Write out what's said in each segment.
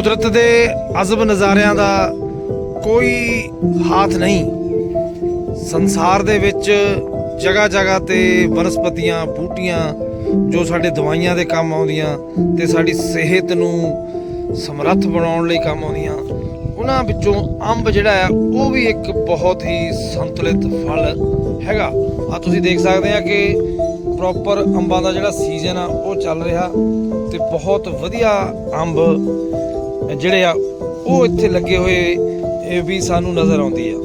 ਕੁਦਰਤ ਦੇ ਅਜ਼ਬ ਨਜ਼ਾਰਿਆਂ ਦਾ ਕੋਈ ਹਾਥ ਨਹੀਂ। ਸੰਸਾਰ ਦੇ ਵਿੱਚ ਜਗ੍ਹਾ ਜਗ੍ਹਾ ਤੇ ਬਨਸਪਤੀਆਂ, ਬੂਟੀਆਂ ਜੋ ਸਾਡੇ ਦਵਾਈਆਂ ਦੇ ਕੰਮ ਆਉਂਦੀਆਂ ਤੇ ਸਾਡੀ ਸਿਹਤ ਨੂੰ ਸਮਰੱਥ ਬਣਾਉਣ ਲਈ ਕੰਮ ਆਉਂਦੀਆਂ, ਉਹਨਾਂ ਵਿੱਚੋਂ ਅੰਬ ਜਿਹੜਾ ਆ ਉਹ ਵੀ ਇੱਕ ਬਹੁਤ ਹੀ ਸੰਤੁਲਿਤ ਫਲ ਹੈਗਾ। ਆ ਤੁਸੀਂ ਦੇਖ ਸਕਦੇ ਆ ਕਿ ਪ੍ਰੋਪਰ ਅੰਬਾਂ ਦਾ ਜਿਹੜਾ ਸੀਜ਼ਨ ਆ, ਉਹ ਚੱਲ ਰਿਹਾ ਤੇ ਬਹੁਤ ਵਧੀਆ ਅੰਬ ਜਿਹੜੇ ਆ, ਉਹ ਇੱਥੇ ਲੱਗੇ ਹੋਏ ਵੀ ਸਾਨੂੰ ਨਜ਼ਰ ਆਉਂਦੀ ਆ।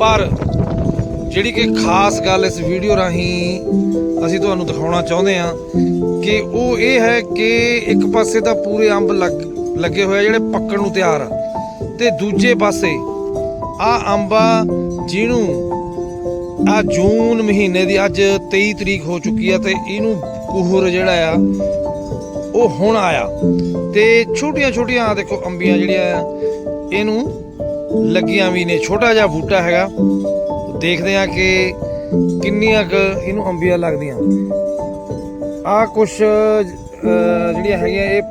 ਪਰ ਜਿਹੜੀ ਕਿ ਖਾਸ ਗੱਲ ਇਸ ਵੀਡੀਓ ਰਾਹੀਂ ਅਸੀਂ ਤੁਹਾਨੂੰ ਦਿਖਾਉਣਾ ਚਾਹੁੰਦੇ ਆ ਕਿ ਉਹ ਇਹ ਹੈ ਕਿ ਇੱਕ ਪਾਸੇ ਤਾਂ ਪੂਰੇ ਅੰਬ ਲੱਗ, ਲੱਗੇ ਹੋਏ ਆ ਜਿਹੜੇ ਪੱਕਣ ਨੂੰ ਤਿਆਰ ਆ, ਤੇ ਦੂਜੇ ਪਾਸੇ ਆ ਅੰਬਾ ਜਿਹਨੂੰ ਆ ਜੂਨ ਮਹੀਨੇ ਦੀ ਅੱਜ 23 ਤਰੀਕ ਹੋ ਚੁੱਕੀ ਆ ਤੇ ਇਹਨੂੰ ਕੁਹਰ ਜਿਹੜਾ ਆ ਉਹ ਹੁਣ ਆਇਆ। ਤੇ ਛੋਟੀਆਂ ਛੋਟੀਆਂ ਦੇਖੋ ਅੰਬੀਆਂ ਜਿਹੜੀਆਂ ਇਹਨੂੰ ਲੱਗੀਆਂ ਵੀ ਨੇ। ਛੋਟਾ ਜਿਹਾ ਬੂਟਾ ਹੈਗਾ। ਦੇਖਦੇ ਆ ਕਿ ਕਿੰਨੀਆਂ ਕੁ ਇਹਨੂੰ ਅੰਬੀਆਂ ਲੱਗਦੀਆਂ। ਆ ਕੁਛ ਜਿਹੜੀਆਂ ਹੈਗੀਆਂ, ਇਹ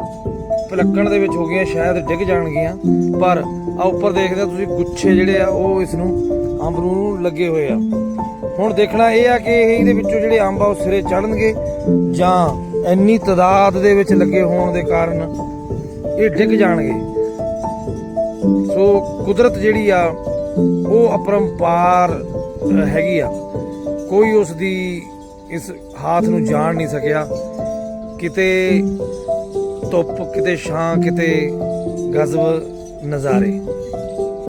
ਪਲੱਕਣ ਦੇ ਵਿੱਚ ਹੋ ਗਈਆਂ, ਸ਼ਾਇਦ ਡਿੱਗ ਜਾਣਗੀਆਂ। ਪਰ ਆ ਉੱਪਰ ਦੇਖਦੇ ਆ ਤੁਸੀਂ, ਗੁੱਛੇ ਜਿਹੜੇ ਆ, ਉਹ ਇਸ ਨੂੰ ਅੰਬ ਨੂੰ ਲੱਗੇ ਹੋਏ ਆ। ਹੁਣ ਦੇਖਣਾ ਇਹ ਆ ਕਿ ਇਹਦੇ ਵਿੱਚੋਂ ਜਿਹੜੇ ਅੰਬ ਆ, ਉਹ ਸਿਰੇ ਚੜਨਗੇ ਜਾਂ ਇੰਨੀ ਤਾਦਾਦ ਦੇ ਵਿੱਚ ਲੱਗੇ ਹੋਣ ਦੇ ਕਾਰਨ ਇਹ ਡਿੱਗ ਜਾਣਗੇ। ਸੋ ਕੁਦਰਤ ਜਿਹੜੀ ਆ, ਉਹ ਅਪਰੰਪਾਰ ਹੈਗੀ ਆ। ਕੋਈ ਉਸ ਦੀ ਇਸ ਹਾਥ ਨੂੰ ਜਾਣ ਨਹੀਂ ਸਕਿਆ। ਕਿਤੇ ਧੁੱਪ, ਕਿਤੇ ਛਾਂ, ਕਿਤੇ ਗਜ਼ਬ ਨਜ਼ਾਰੇ।